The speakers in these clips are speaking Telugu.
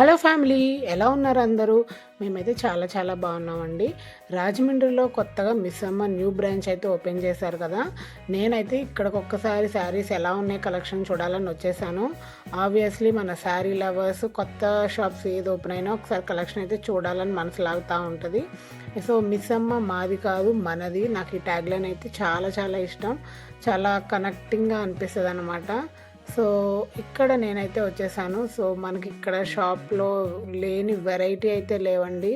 హలో ఫ్యామిలీ ఎలా ఉన్నారు అందరూ? మేమైతే చాలా చాలా బాగున్నామండి. రాజమండ్రిలో కొత్తగా మిస్ అమ్మ న్యూ బ్రాంచ్ అయితే ఓపెన్ చేశారు కదా. నేనైతే ఇక్కడికి ఒక్కసారి శారీస్ ఎలా ఉన్నాయి కలెక్షన్ చూడాలని వచ్చేసాను. ఆబ్వియస్లీ మన శారీ లవర్స్ కొత్త షాప్స్ ఏది ఓపెన్ అయినా ఒకసారి కలెక్షన్ అయితే చూడాలని మనసు లాగుతూ ఉంటుంది. సో మిస్ అమ్మ మాది కాదు మనది. నాకు ఈ ట్యాగ్లైన్ అయితే చాలా చాలా ఇష్టం. చాలా కనెక్టింగ్గా అనిపిస్తుంది అనమాట సో ఇక్కడ నేనైతే వచ్చేసాను. సో మనకి ఇక్కడ షాప్లో లేని వెరైటీ అయితే లేవండి.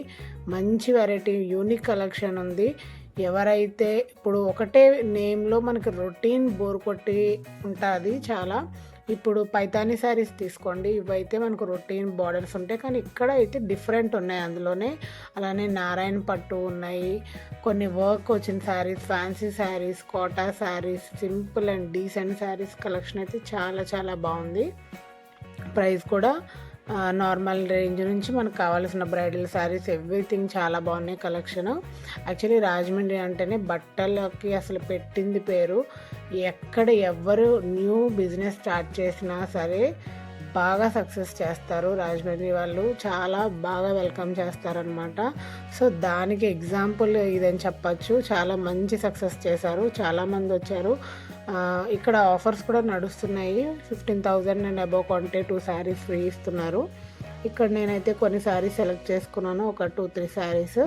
మంచి వెరైటీ యూనిక్ కలెక్షన్ ఉంది. ఎవరైతే ఇప్పుడు ఒకటే నేమ్లో మనకి రొటీన్ బోర్ కొట్టి ఉంటుంది చాలా. ఇప్పుడు పైతాని శారీస్ తీసుకోండి. ఇవైతే మనకు రొటీన్ బార్డర్స్ ఉంటాయి. కానీ ఇక్కడ అయితే డిఫరెంట్ ఉన్నాయి. అందులోనే అలానే నారాయణ పట్టు ఉన్నాయి. కొన్ని వర్క్ వచ్చిన saris fancy saris Kota saris simple and decent saris collection అయితే చాలా చాలా బాగుంది. ప్రైస్ కూడా నార్మల్ రేంజ్ నుంచి మనకు కావాల్సిన బ్రైడల్ శారీస్ ఎవ్రీథింగ్ చాలా బాగున్నాయి కలెక్షన్ యాక్చువల్లీ రాజమండ్రి అంటేనే బట్టలకి అసలు పెట్టింది పేరు. ఎక్కడ ఎవరు న్యూ బిజినెస్ స్టార్ట్ చేసినా సరే బాగా సక్సెస్ చేస్తారు రాజమండ్రి వాళ్ళు. చాలా బాగా వెల్కమ్ చేస్తారనమాట సో దానికి ఎగ్జాంపుల్ ఇదని చెప్పచ్చు. చాలా మంచి సక్సెస్ చేశారు. చాలామంది వచ్చారు. ఇక్కడ ఆఫర్స్ కూడా నడుస్తున్నాయి. ఫిఫ్టీన్ థౌజండ్ అండ్ అబౌవ్ కొంటే టూ శారీస్ ఫ్రీ ఇస్తున్నారు. ఇక్కడ నేనైతే కొన్ని శారీస్ సెలెక్ట్ చేసుకున్నాను. ఒక two three saris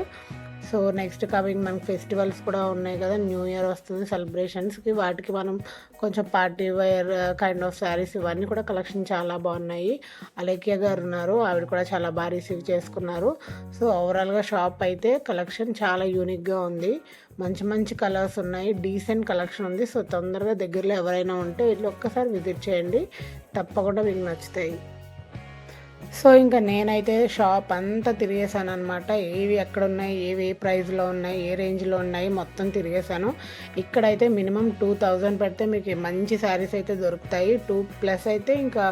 so next coming మనకి ఫెస్టివల్స్ కూడా ఉన్నాయి కదా. న్యూ ఇయర్ వస్తుంది సెలబ్రేషన్స్కి వాటికి మనం కొంచెం party wear kind of saris ఇవన్నీ కూడా కలెక్షన్ చాలా బాగున్నాయి. అలేఖ్య గారు ఉన్నారు ఆవిడ కూడా చాలా బాగా రిసీవ్ చేసుకున్నారు. సో ఓవరాల్గా షాప్ అయితే కలెక్షన్ చాలా యూనిక్గా ఉంది. మంచి మంచి కలర్స్ ఉన్నాయి డీసెంట్ కలెక్షన్ ఉంది. సో తొందరగా దగ్గరలో ఎవరైనా ఉంటే వీళ్ళు ఒక్కసారి విజిట్ చేయండి. తప్పకుండా మీకు నచ్చుతాయి. సో ఇంకా నేనైతే షాప్ అంతా తిరిగేసాను అనమాట ఏవి ఎక్కడ ఉన్నాయి ఏవి ఏ ప్రైస్లో ఉన్నాయి ఏ రేంజ్లో ఉన్నాయి మొత్తం తిరిగేసాను ఇక్కడైతే మినిమం టూ థౌజండ్ పెడితే మీకు మంచి శారీస్ అయితే దొరుకుతాయి. టూ ప్లస్ అయితే ఇంకా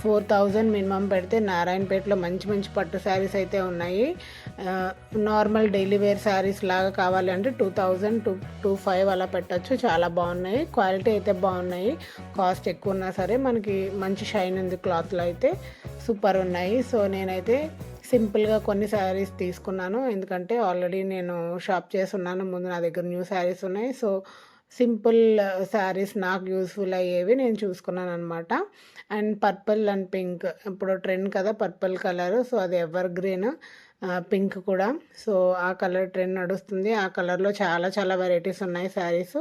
ఫోర్ థౌజండ్ మినిమం పెడితే నారాయణపేటలో మంచి మంచి పట్టు శారీస్ అయితే ఉన్నాయి. నార్మల్ డైలీ వేర్ శారీస్ లాగా కావాలి అంటే two thousand two two five అలా పెట్టచ్చు. చాలా బాగున్నాయి. క్వాలిటీ అయితే బాగున్నాయి. కాస్ట్ ఎక్కువ ఉన్నా సరే మనకి మంచి షైన్ ఉంది క్లాత్లో అయితే. సూపర్ ఉన్నాయి. సో నేనైతే సింపుల్గా కొన్ని శారీస్ తీసుకున్నాను. ఎందుకంటే ఆల్రెడీ నేను షాప్ చేసి ఉన్నాను. ముందు నా దగ్గర న్యూ శారీస్ ఉన్నాయి. సో సింపుల్ శారీస్ నాకు యూస్ఫుల్ అయ్యేవి నేను చూసుకున్నాను అనమాట అండ్ పర్పుల్ అండ్ పింక్. ఇప్పుడు ట్రెండ్ కదా పర్పుల్ కలర్. సో అది ఎవర్ గ్రీన్. పింక్ కూడా. సో ఆ కలర్ ట్రెండ్ నడుస్తుంది. ఆ కలర్లో చాలా చాలా వెరైటీస్ ఉన్నాయి శారీస్.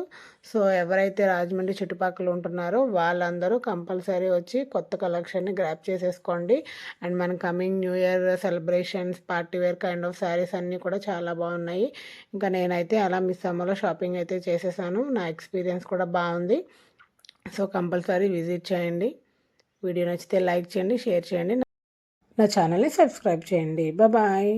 సో ఎవరైతే రాజమండ్రి చుట్టుపక్కల ఉంటున్నారో వాళ్ళందరూ కంపల్సరీ వచ్చి కొత్త కలెక్షన్ని గ్రాప్ చేసేసుకోండి. అండ్ మన coming new year celebrations party wear kind of saris అన్నీ కూడా చాలా బాగున్నాయి. ఇంకా నేనైతే అలా మిస్ అమ్మలో షాపింగ్ అయితే చేసేసాను. నా ఎక్స్పీరియన్స్ కూడా బాగుంది. సో కంపల్సరీ విజిట్ చేయండి. వీడియో నచ్చితే లైక్ చేయండి షేర్ చేయండి. నా ఛానల్ని సబ్స్క్రైబ్ చేయండి. బాయ్